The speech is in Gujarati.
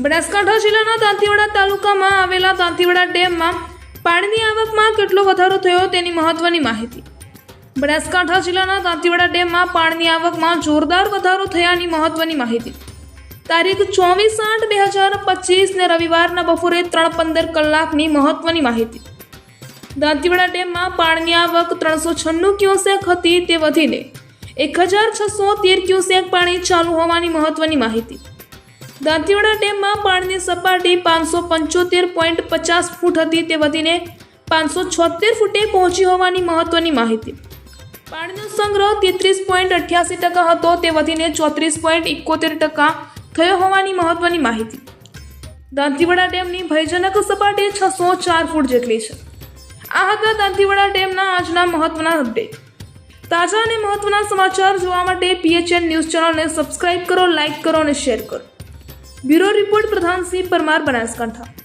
બનાસકાંઠા જિલ્લાના દાંતીવાડા તાલુકામાં આવેલા દાંતીવાડા ડેમમાં પાણીની આવકમાં કેટલો વધારો થયો તેની મહત્વની માહિતી. બનાસકાંઠા જિલ્લાના દાંતીવાડા ડેમમાં પાણીની આવકમાં જોરદાર વધારો થયાની મહત્વની માહિતી. તારીખ ચોવીસ આઠ બે હજાર પચીસને રવિવારના બપોરે ત્રણ પંદર કલાકની મહત્વની માહિતી. દાંતીવાડા ડેમમાં પાણીની આવક ત્રણસો છન્નું ક્યુસેક હતી તે વધીને એક હજાર છસો તેર ક્યુસેક પાણી ચાલુ હોવાની મહત્વની માહિતી. દાંતીવાડા ડેમમાં પાણીની સપાટી પાંચસો પંચોતેર પોઈન્ટ પચાસ ફૂટ હતી તે વધીને પાંચસો છોતેર ફૂટે પહોંચી હોવાની મહત્વની માહિતી. પાણીનો સંગ્રહ તેત્રીસ પોઈન્ટ અઠ્યાસી ટકા હતો, તે વધીને ચોત્રીસ પોઈન્ટ એકોતેર ટકા થયો હોવાની મહત્વની માહિતી. દાંતીવાડા ડેમની ભયજનક સપાટી છસો ચાર ફૂટ જેટલી છે. આ હતા દાંતીવાડા ડેમના આજના મહત્વના અપડેટ. તાજા અને મહત્વના સમાચાર જોવા માટે પીએચએન ન્યૂઝ ચેનલને સબસ્ક્રાઇબ કરો, લાઇક કરો અને શેર કરો. Bureau report Pradhansinh Parmar Banaskantha.